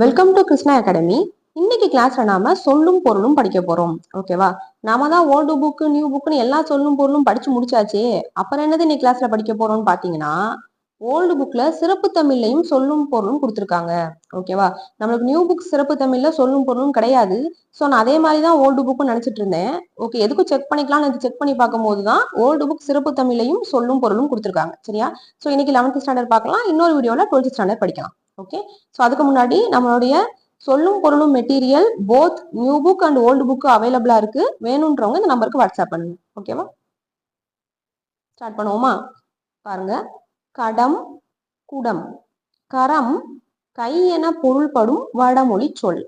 Welcome to Krishna academy இன்னைக்கு கிளாஸ்ல நாம சொல்லும் பொருளும் படிக்க போறோம். ஓகேவா நாம தான் ஓல்டு புக்கு நியூ புக்குன்னு எல்லா சொல்லும் பொருளும் படிச்சு முடிச்சாச்சே. அப்புறம் என்னது இன்னைக்கு கிளாஸ்ல படிக்க போறோம்னு பாத்தீங்கன்னா ஓல்டு புக்ல சிறப்பு தமிழ்லையும் சொல்லும் பொருளும் கொடுத்துருக்காங்க. ஓகேவா நம்மளுக்கு நியூ புக் சிறப்பு தமிழ்ல சொல்லும் பொருளும் கிடையாது. ஸோ நான் அதே மாதிரி தான் ஓல்டு புக்கும் நினைச்சிட்டு இருந்தேன். ஓகே எதுக்கும் செக் பண்ணிக்கலாம்னு செக் பண்ணி பார்க்கும்போது தான் ஓல்டு புக் சிறப்பு தமிழையும் சொல்லும் பொருளும் கொடுத்துருக்காங்க. சரியா? ஸோ இன்னைக்கு லெவன்த் ஸ்டாண்டர்ட் பார்க்கலாம். இன்னொரு வீடியோவில் டுவெல்த் ஸ்டாண்டர்ட் படிக்கலாம். ஓகே ஸோ அதுக்கு முன்னாடி நம்மளுடைய சொல்லும் பொருளும் material both new book and old book அவைலபிளா இருக்கு. வேணுன்றவங்க இந்த நம்பருக்கு வாட்ஸ்அப் பண்ணுங்க. ஓகேவா ஸ்டார்ட் பண்ணுவோமா? பாருங்க. கடம் குடம். கரம் கை என பொருள்படும் வடமொழி சொல்.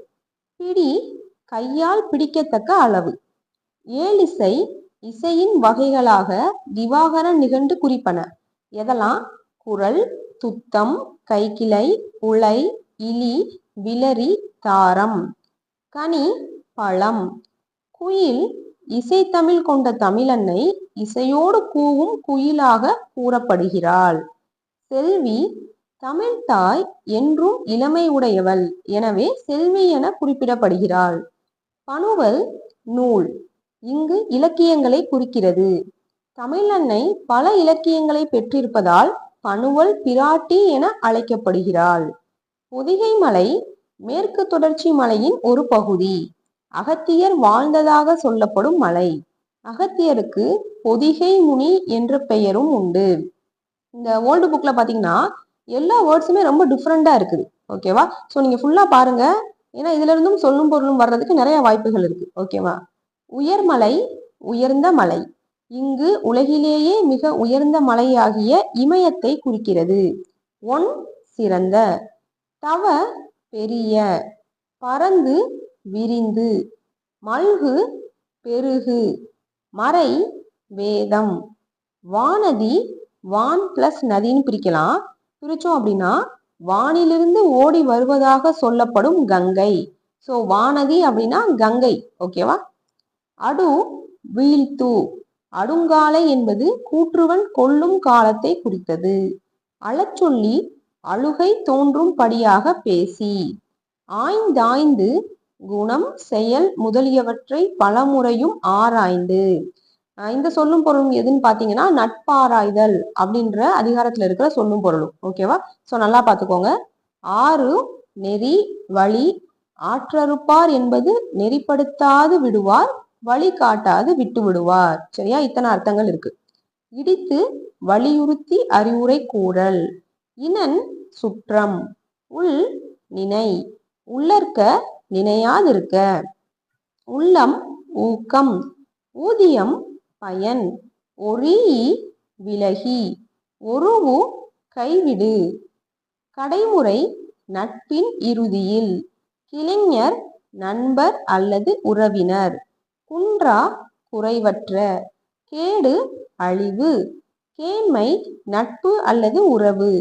பிடி கையால் பிடிக்கத்தக்க அளவு. ஏழிசை இசையின் வகைகளாக திவாகரன் நிகழ்ந்து குறிப்பன. எதெல்லாம்? குரல் துத்தம் கைக்கிளை உலை இலி விலரி தாரம் கனி பழம். குயில் இசைத்தமிழ் கொண்ட தமிழன்னை இசையோடு கூவும் குயிலாக கூறப்படுகிறாள். செல்வி தமிழ் தாய் என்றும் இளமை உடையவள். எனவே செல்வி என குறிப்பிடப்படுகிறாள். பணுவல் நூல். இங்கு இலக்கியங்களை குறிக்கிறது. தமிழன்னை பல இலக்கியங்களை பெற்றிருப்பதால் பனுவல் பிராட்டி என அழைக்கப்படுகிறாள். பொதிகை மலை மேற்கு தொடர்ச்சி மலையின் ஒரு பகுதி. அகத்தியர் வாழ்ந்ததாக சொல்லப்படும் மலை. அகத்தியருக்கு பொதிகை முனி என்ற பெயரும் உண்டு. இந்த ஓல்டு புக்ல பாத்தீங்கன்னா எல்லா வேர்ட்ஸுமே ரொம்ப டிஃப்ரெண்டா இருக்குது. ஓகேவா ஸோ நீங்க ஃபுல்லா பாருங்க. ஏன்னா இதுல இருந்தும் சொல்லும் பொருளும் வர்றதுக்கு நிறைய வாய்ப்புகள் இருக்கு. ஓகேவா உயர்மலை உயர்ந்த மலை. இங்கு உலகிலேயே மிக உயர்ந்த மலையாகிய இமயத்தை குறிக்கிறது. ஒன் சிறந்த. தவ பெரிய. பறந்து விரிந்து. மல்கு பெருகு. மறை வேதம். வானதி வான் பிளஸ் நதின்னு பிரிக்கலாம். பிரிச்சோம் அப்படின்னா வானிலிருந்து ஓடி வருவதாக சொல்லப்படும் கங்கை. ஸோ வானதி அப்படின்னா கங்கை. ஓகேவா? அடு வீழ்த்து. அடுங்காலை என்பது கூற்றுவன் கொல்லும் காலத்தை குறித்தது. அழச்சொல்லி அழுகை தோன்றும் படியாக பேசி. ஆய்ந்தாய்ந்து குணம் செயல் முதலியவற்றை பலமுறையும் ஆராய்ந்து. இந்த சொல்லும் பொருளும் எதுன்னு பாத்தீங்கன்னா நட்பாராய்தல் அப்படின்ற அதிகாரத்துல இருக்கிற சொல்லும் பொருளும். ஓகேவா சோ நல்லா பாத்துக்கோங்க. ஆறு நெறி வழி. ஆற்றறுப்பார் என்பது நெறிப்படுத்தாது விடுவார் வழி காட்டாது விட்டு விடுவார் சரியா? இத்தனை அர்த்தங்கள் இருக்கு. இடித்து வலியுறுத்தி அறிவுரை கூறல். இனன் சுற்றம். உள் நினை. உள்ளற்க நினையாதிருக்க. உள்ளம் ஊக்கம். ஊதியம் பயன். ஒரீ விலகி. ஒருவு கைவிடு. கடைமுறை நட்பின் இறுதியில். கிளைஞர் நண்பர் அல்லது உறவினர். குன்றா குறைவற்ற கேடு அழிவு கேண்மை நட்பு அல்லது உறவு.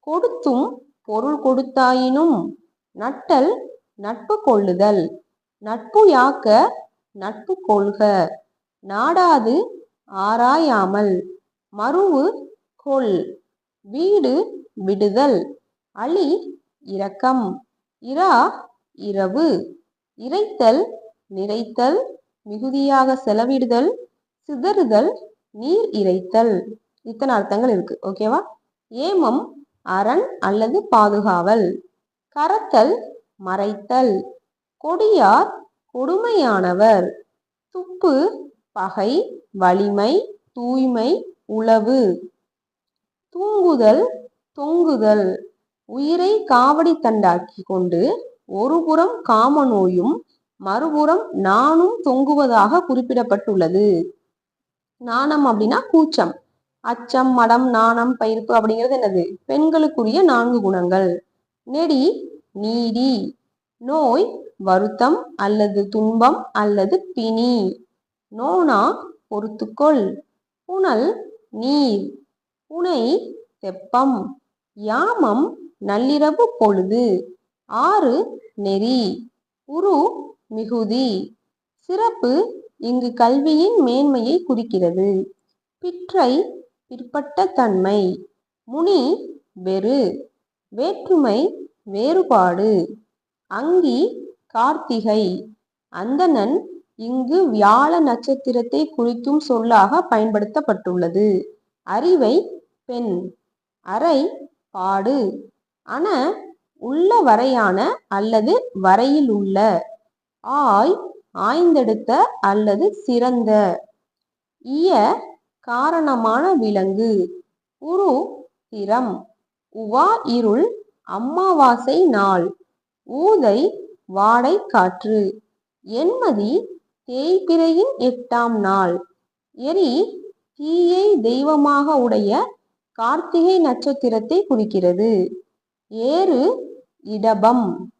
கொடுத்தும் பொருள் கொடுத்தாயினும் நட்டல் நட்பு கொள்ளுதல். நட்பு யாக்க நட்பு கொள்க. நாடாது ஆராயாமல் மறுவு கொள். வீடு விடுதல். அழி இரக்கம். இரா இரவு. இறைத்தல் நிறைத்தல். மிகுதியாக செலவிடுதல் சிதறுதல் நீர் இறைத்தல். இத்தனை அர்த்தங்கள் இருக்கு. ஓகேவா ஏமம் அரண் அல்லது பாதுகாவல். கரத்தல் மறைத்தல். கொடியார் கொடுமையானவர். துப்பு பகை வலிமை தூய்மை உளவு. தூங்குதல் தொங்குதல். உயிரை காவடி தண்டாக்கி கொண்டு ஒருபுறம் காம நோயும் மறுபுறம் நானும் தொங்குவதாக குறிப்பிடப்பட்டுள்ளது. நாணம் அப்படின்னா கூச்சம். அச்சம் மடம் நாணம் பயிர்ப்பு அப்படிங்கிறது என்னது? பெண்களுக்குரிய நான்கு குணங்கள். நெடி நீடி நோய் வருத்தம் அல்லது துன்பம் அல்லது பிணி. நோனா பொறுத்துக்கொள். புனல் நீர். புனை தெப்பம். யாமம் நள்ளிரவு பொழுது. ஆறு நெறி. உரு மிகுதி. சிறப்பு இங்கு கல்வியின் மேன்மையை குறிக்கிறது. பிற்றை பிற்பட்ட தன்மை. முனி வெறு. வேற்றுமை வேறுபாடு. அங்கி கார்த்திகை. அந்தணன் இங்கு வியாழ நட்சத்திரத்தை குறிக்கும் சொல்லாக பயன்படுத்தப்பட்டுள்ளது. அறிவை பெண். அறை பாடு. அன உள்ள வரையான அல்லது வரையில் உள்ள ஆய் ஆய்ந்தெடுத்த அல்லது சிறந்த. இய காரணமான விலங்கு. உரு திறம். உவா இருள் அம்மாவாசை நாள். ஊதை வாடை காற்று. எண்மதி தேய்பிறையின் எட்டாம் நாள். எரி தீயை தெய்வமாக உடைய கார்த்திகை நட்சத்திரத்தை குறிக்கிறது. ஏறு இடபம்.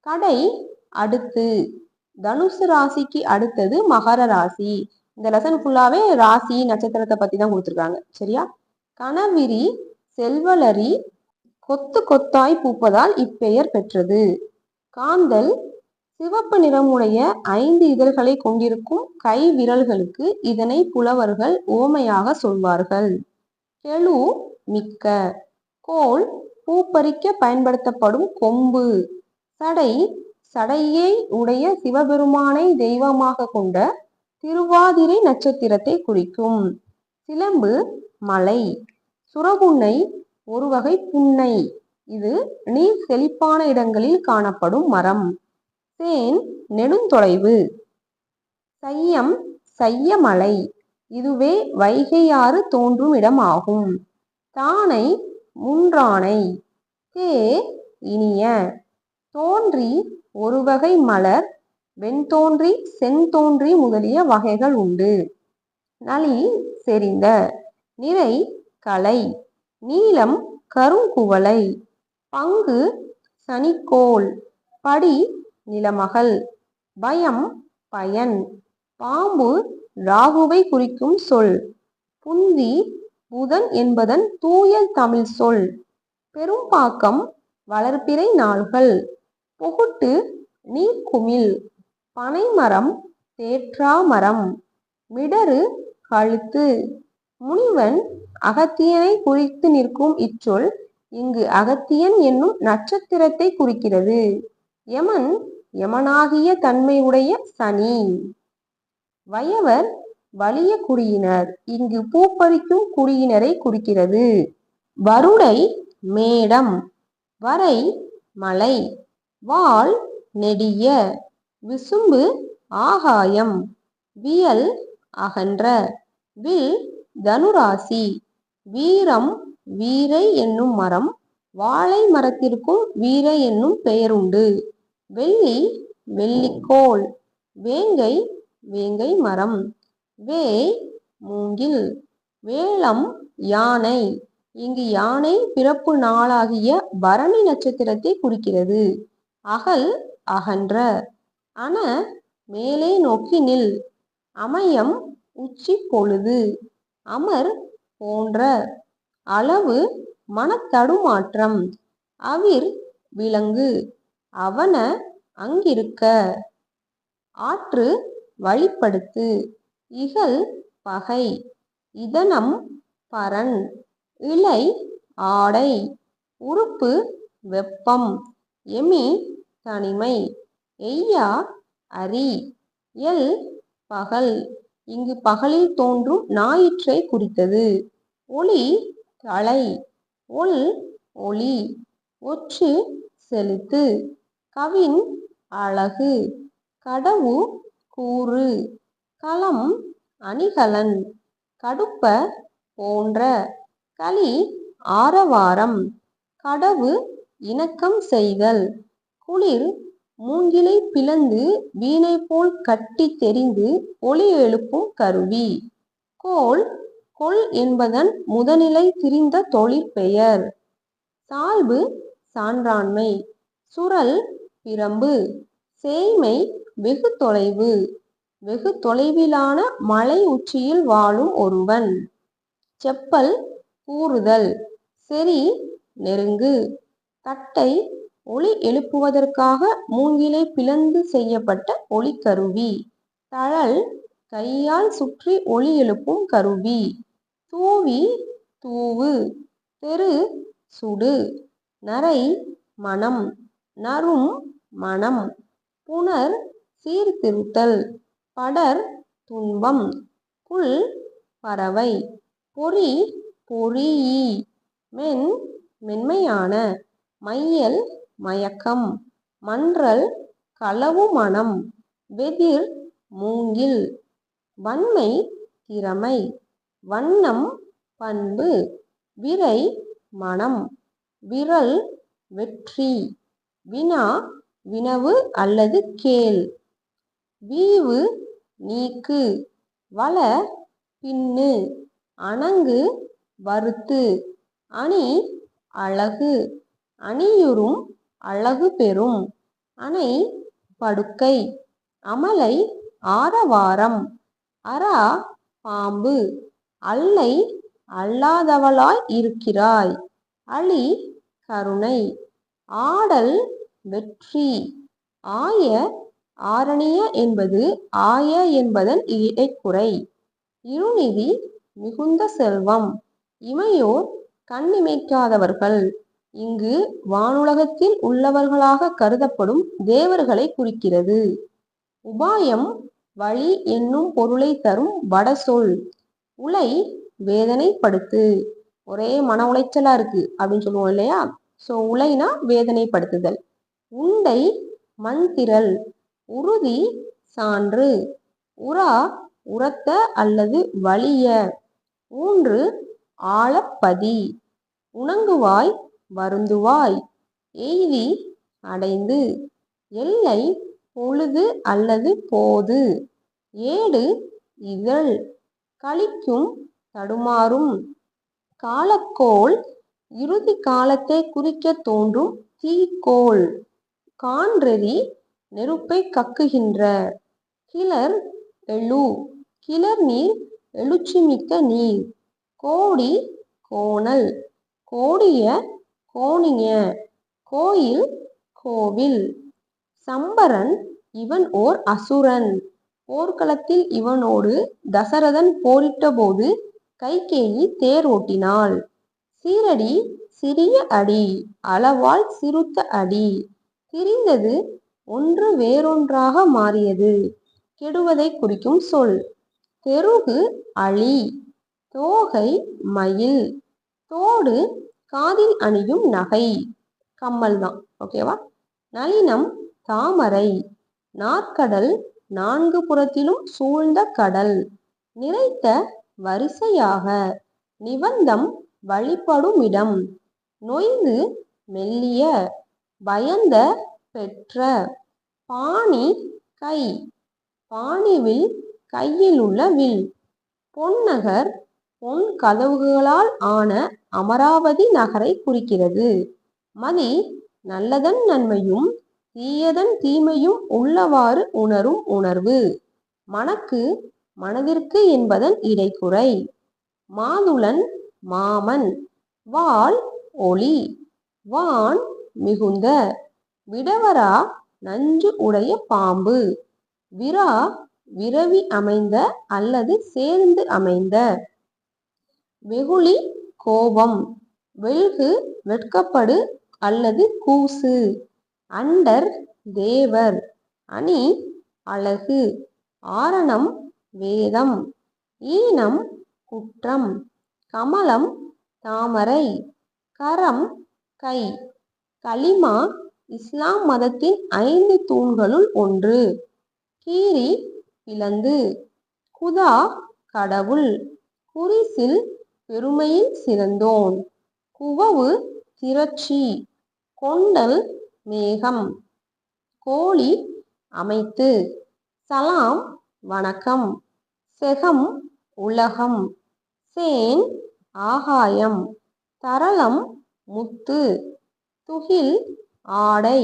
கடை அடுத்து தனுசு ராசிக்கு அடுத்தது மகர ராசி. இந்த லெசன் ஃபுல்லாவே ராசி நட்சத்திரத்தை பத்தி தான் கொடுத்துருக்காங்க. சரியா? கனவிரி செல்வலரி கொத்து கொத்தாய் பூப்பதால் இப்பெயர் பெற்றது. காந்தல் சிவப்பு நிறமுடைய ஐந்து இதழ்களை கொண்டிருக்கும் கை விரல்களுக்கு இதனை புலவர்கள் ஓமையாக சொல்வார்கள். கெழு மிக்க. கோல் பூப்பறிக்க பயன்படுத்தப்படும் கொம்பு. சடை சடையை உடைய சிவபெருமானை தெய்வமாக கொண்ட திருவாதிரை நட்சத்திரத்தை குறிக்கும். சிலம்பு மலை சுரபுன்னை ஒரு வகை புன்னை. இது நீர் செழிப்பான இடங்களில் காணப்படும் மரம். தேன் நெடுந்தொலைவு. சையம் சையமலை. இதுவே வைகையாறு தோன்றும் இடமாகும். தானை முன்றானை. தே இனிய. தோன்றி ஒரு வகை மலர் வெண்தோன்றி செந்தோன்றி முதலிய வகைகள் உண்டு. நளி செறிந்த நிறை கலை நீளம் கருங்குவலை பங்கு சனிக்கோள் படி நிலமகள் பயம் பயன் பாம்பு ராகுவை குறிக்கும் சொல் புந்தி புதன் என்பதன் தூய தமிழ் சொல் பெரும்பாக்கம் வளர்ப்பிறை நாள்கள். பொகுட்டு நீர்க்குமிழ் பனைமரம் தேற்றாமரம் மிடறு கழுத்து. முனிவன் அகத்தியனை குறித்து நிற்கும் இச்சொல் இங்கு அகத்தியன் என்னும் நட்சத்திரத்தை குறிக்கிறது. யமன் யமனாகிய தன்மையுடைய சனி. வயவர் வலிய குடியினர் இங்கு பூப்பறிக்கும் குடியினரை குறிக்கிறது. வருடை மேடம் வரை மலை. வால் நெடிய விசும்பு ஆகாயம் வியல் அகன்ற வில் தனுராசி வீரம் வீரை என்னும் மரம் வாழை மரத்திற்கும் வீரை என்னும் பெயருண்டு. வெள்ளி வெள்ளிக்கோள் வேங்கை வேங்கை மரம் வே மூங்கில் வேளம் யானை இங்கு யானை பிறப்பு நாளாகிய பரணி நட்சத்திரத்தை குறிக்கிறது. அகல் அகன்ற. அன மேலே நோக்கி நில். அமயம் உச்சி பொழுது. அமர் போன்ற. அளவு மனத்தடுமாற்றம். அவிர் விலங்கு. அவன அங்கிருக்க. ஆற்று வழிப்படுத்து. இகல் பகை. இதனம் பரன். இலை ஆடை. உறுப்பு வெப்பம். எமி தனிமை. எய்யா அரி எல் பகல். இங்கு பகலில் தோன்றும் ஞாயிற்றை குறித்தது. ஒளி தலை ஒல் ஒளி. ஒற்று செலுத்து. கவின் அழகு. கடவு கூறு. களம் அணிகலன். கடுப்ப போன்ற. களி ஆரவாரம். கடவு இணக்கம் செய்தல். குளிர் மூங்கிலை பிளந்து வீணை போல் கட்டி தெரிந்து ஒளி எழுப்பும் கருவி. கோல் கொள் என்பதன் முதநிலை திரிந்த தொழிற்பெயர் சால்பு சான்றாண்மை. சுரல் பிரம்பு. சேய்மை வெகு தொலைவு. வெகு தொலைவிலான மலை உச்சியில் வாழும் ஒருவன். செப்பல் கூறுதல். செறி நெருங்கு. தட்டை ஒளி எழுப்புவதற்காக மூங்கிலை பிளந்து செய்யப்பட்ட ஒளிக்கருவி தழல் கையால் சுற்றி ஒளி எழுப்பும் கருவி. தூவி தூவு. தெரு சுடு. நரை மனம் நரும் மனம் புணர் சீர்திருத்தல். படர் துன்பம். புல் பறவை. பொறி பொறியி மென் மென்மையான. மையல் மயக்கம் மன்றல் களவு மனம் வெதிர் மூங்கில் வன்மை திறமை வண்ணம் பண்பு விரை மனம் விரல் வெற்றி வினா வினவு அல்லது கேள் வீவு நீக்கு வள பின்னு அணங்கு வறுத்து அணி அழகு அணியுறும் அழகு பெறும். அணை படுக்கை அமலை ஆரவாரம் அரா பாம்பு அல்லை அல்லாதவளாய் இருக்கிறாய். அழி கருணை. ஆடல் வெற்றி. ஆய ஆரணிய என்பது ஆய என்பதன் இடைக்குறை இருநிதி மிகுந்த செல்வம். இமையோர் கண்ணிமைக்காதவர்கள். இங்கு வானுலகத்தில் உள்ளவர்களாக கருதப்படும் தேவர்களை குறிக்கிறது. உபாயம் வழி என்னும் பொருளை தரும் வடசொல். உலை வேதனைப்படுத்து. ஒரே மன உளைச்சலா இருக்கு அப்படின்னு சொல்லுவோம் இல்லையா? சோ உலைனா வேதனைப்படுத்துதல். உண்டை மண்திரல் உறுதி சான்று. உரா உரத்த அல்லது வலிய. ஊன்று ஆழப்பதி. உணங்குவாய் வருந்துவாய். எய்தி அடைந்து எல்லை பொழுது அல்லது போது ஏடு இதழ் கழிக்கும் தடுமாறும் காலக்கோள் இறுதி காலத்தை குறிக்க தோன்றும் தீக்கோள் கான்றெறி நெருப்பை கக்குகின்ற கிளர் எழு கிளர் நீர் எழுச்சிமிக்க நீர் கோடி கோணல் கோடிய கோணிய கோயில் கோவில். சம்பரன் இவன் ஓர் அசுரன். போர்க்களத்தில் இவனோடு தசரதன் போரிட்டபோது கைகேயி தேர் ஓட்டினாள். சீரடி சிறிய அடி அளவால் சிறுத்த அடி. திரிந்தது ஒன்று வேறொன்றாக மாறியது. கெடுவதை குறிக்கும் சொல். தெருகு அழி தோகை மயில். தோடு காதில் அணியும் நகை. கம்மல் தான். ஓகேவா நளினம் தாமரை. நாற்கடல் நான்கு புறத்திலும் சூழ்ந்த கடல். நிறைத்த வரிசையாக. நிபந்தம் வழிபடும் இடம் நொய்ந்து மெல்லிய. பயந்த பெற்ற. பாணி கை. பாணிவில் கையிலுள்ள வில். பொன்னகர் பொன் கதவுகளால் ஆன அமராவதி நகரை குறிக்கிறது. மதி நல்லதன் நன்மையும் தீயதன் தீமையும் உள்ளவாறு உணரும் உணர்வு. மனக்கு மனதிற்கு என்பதன் இடைக்குறை. மாதுளன் மாமன். வாள் ஒளி. வான் மிகுந்த. விடவரா நஞ்சு உடைய பாம்பு. விரா விரவி அமைந்த அல்லது சேர்ந்து அமைந்த. வெகுளி கோபம். வெல்கு வெட்கப்படு அல்லது கூசு. அண்டர் தேவர். அணி அழகு. ஆரணம் வேதம். ஈனம் குற்றம். கமலம் தாமரை. கரம் கை. கலிமா இஸ்லாம் மதத்தின் ஐந்து தூண்களுள் ஒன்று. கீரி பிளந்து குதா கடவுள். குறிசில் பெருமையில் சிறந்தோன். குவவு திரட்சி கொண்டல் மேகம் கோழி அமைத்து சலாம் வணக்கம் செகம் உலகம் சேன் ஆகாயம் தரளம் முத்து துகில் ஆடை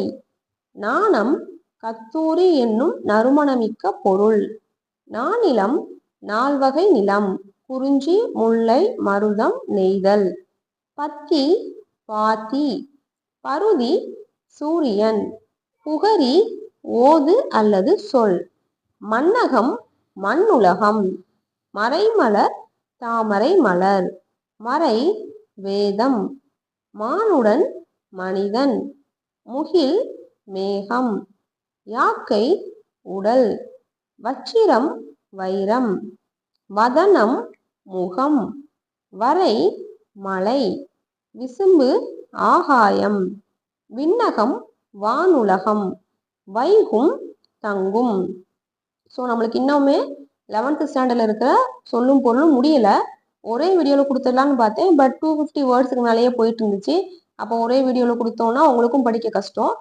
நாணம் கத்தூரி என்னும் நறுமணமிக்க பொருள் நானிலம் நால்வகை நிலம். குறிஞ்சி முல்லை மருதம் நெய்தல். பத்தி பாத்தி. பருதி சூரியன். புகரி ஓது அல்லது சொல். மன்னகம் மண்ணுலகம். மறைமலர் தாமரை மலர். மறை வேதம். மானுடன் மனிதன். முகில் மேகம். யாக்கை உடல். வச்சிரம் வைரம். வதனம் முகம் வரை மலை விசும்பு ஆகாயம் விண்ணகம் வானுலகம் வைகும் தங்கும். ஸோ நம்மளுக்கு இன்னுமே லெவன்த்து ஸ்டாண்டர்டில் இருக்கிற சொல்லும் பொருளும் முடியலை. ஒரே வீடியோவில் கொடுத்துடலான்னு பார்த்தேன் பட் டூ ஃபிஃப்டி வேர்ட்ஸுக்கு மேலேயே போயிட்டு இருந்துச்சு. அப்போ ஒரே வீடியோவில் கொடுத்தோன்னா உங்களுக்கும் படிக்க கஷ்டம்.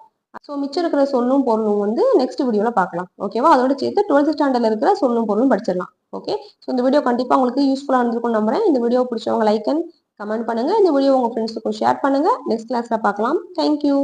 ஸோ மிச்சம் இருக்கிற சொல்லும் பொருளும் வந்து நெக்ஸ்ட் வீடியோவில் பார்க்கலாம். ஓகேவா அதோட சேர்த்து டுவெல்த் ஸ்டாண்டர்டில் இருக்கிற சொல்லும் பொருளும் படிச்சிடலாம். ஓகே ஸோ இந்த வீடியோ கண்டிப்பாக உங்களுக்கு யூஸ்ஃபுல்லாக இருந்திருக்கும் நம்புறேன். இந்த வீடியோ பிடிச்சவங்க லைக் அண்ட் கமெண்ட் பண்ணுங்கள் இந்த வீடியோ உங்கள் ஃப்ரெண்ட்ஸுக்கும் ஷேர் பண்ணுங்கள் நெக்ஸ்ட் கிளாஸில் பார்க்கலாம். தேங்க்யூ